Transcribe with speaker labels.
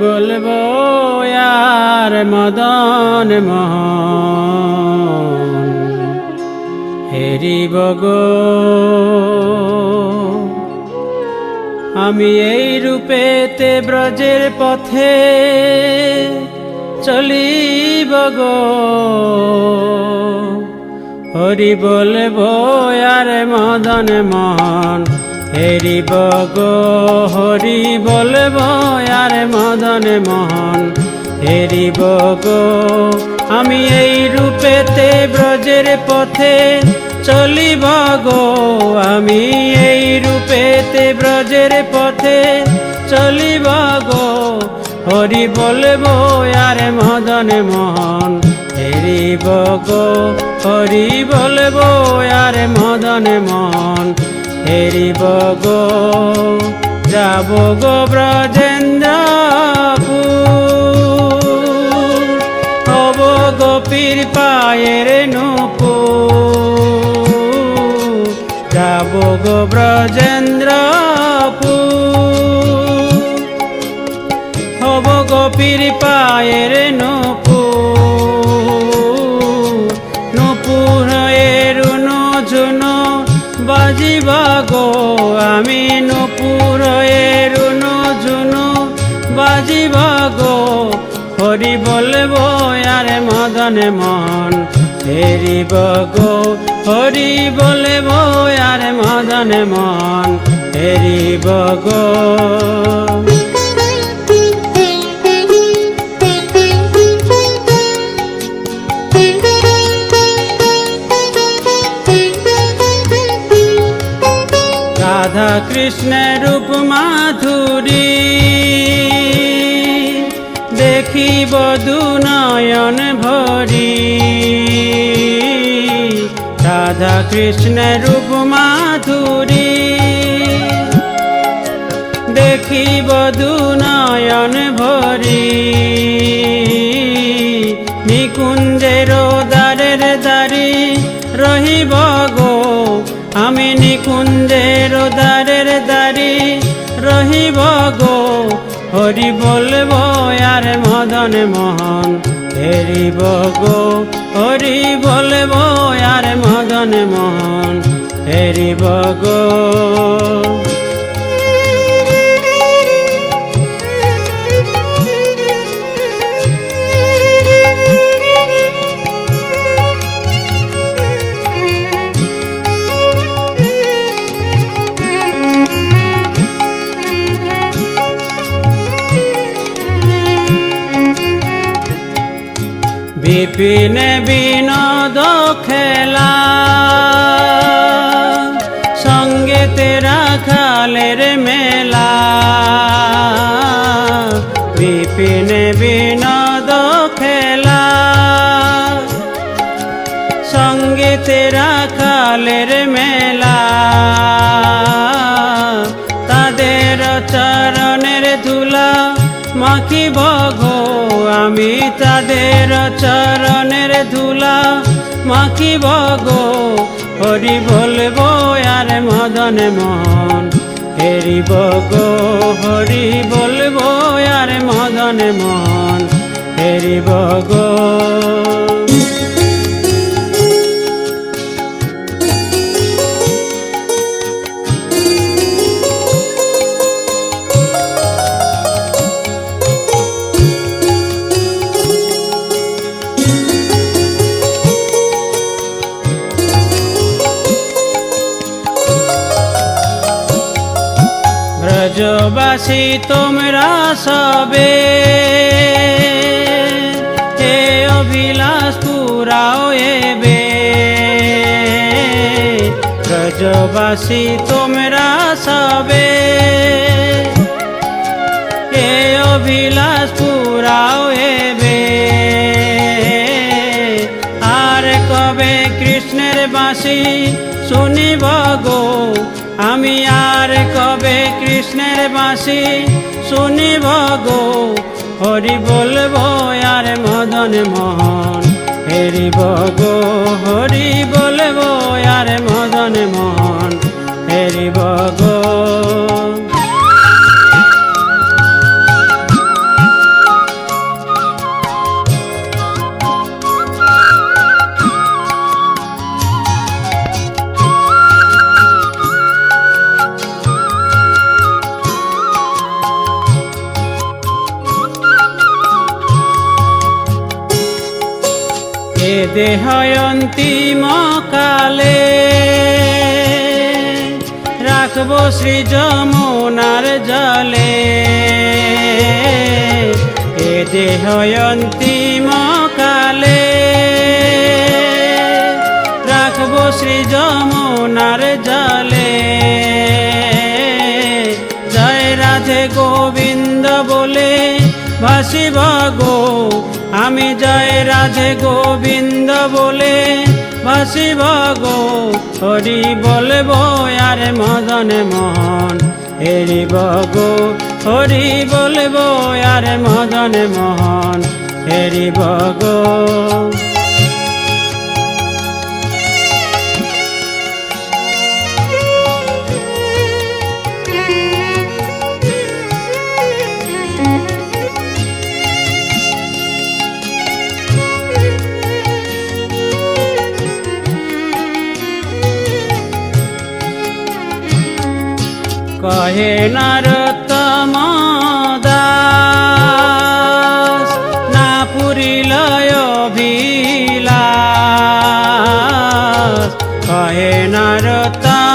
Speaker 1: বলব আর মদন মোহন, হেরিব আমি এই রূপেতে ব্রজের পথে চলিব বগ হরি বলব আর মদন মহান হেরিব গো, হরি বলব, আর মদন মোহন। হেরিব গো, আমি এই রূপেতে ব্রজের পথে চলিব গো। আমি এই রূপেতে ব্রজের পথে চলিব গো। হরি বলব, আর মদন মোহন। হেরিব গো, হরি বলব, আর মদন মোহন। হেরিব গো, যাব গো ব্রজেন্দ্রপুর। হব গোপীর পায়ের নুপু যাব গো ব্রজেন্দ্রপুর। হব গোপীর পায়ের নুপু বাজিবা গো, আমি নুপুর রুনু জুনু। বাজিবা গো, হরি বলব আর মদন মন হেরিব গো। হরি বলব আর মদন মন হেরিব গো। রাধা কৃষ্ণের রূপ মাধুরী দেখিব দু নয়ন ভরি। রাধা কৃষ্ণের রূপ মাধুরী দেখিব দু নয়ন ভরি। নিকুঞ্জের হরি বলব আর মদন মোহন হেরিব গো হরি বলব আর মদন মোহন হেরিব গো। বিপিন বিনোদ খেলা। সঙ্গে তেরা খালের মেলা। বিপিন বিনোদ খেলা। সঙ্গে তেরা খালের মেলা। তাদের চরণের ধুলা মাখিব গো আমি তাদের চরণের ধুলা মাখিব গো হরি বলব আর মদন মন হেরিব গো হরি বলব আর মদন মন হেরিব গো ব্রজবাসী তোমরা সবে। হে অভিলাষ পুরাও এবে ব্রজবাসী তোমরা সবে। হে অভিলাষ পুরাও এবে আর কবে কৃষ্ণের বাসি শুনিব গো? আমি আর কবে কৃষ্ণের বাসি শুনিব গো হরি বলব আর মদন মোহন হেরিব এ দেহয়ন্তিম কালে রাখব শ্রী যমুনার জলে। এ দেহয়ন্তিম কালে রাখব শ্রী যমুনার জলে। জয় রাধে গোবিন্দ বলে, ভাসিব গো আমি জয় রাধে গোবিন্দ বলে ভাসিব গো হরি বলব আর মদন মোহন। হেরিব গো হরি বলব আর মদন মোহন। হেরিব গো કહે નાર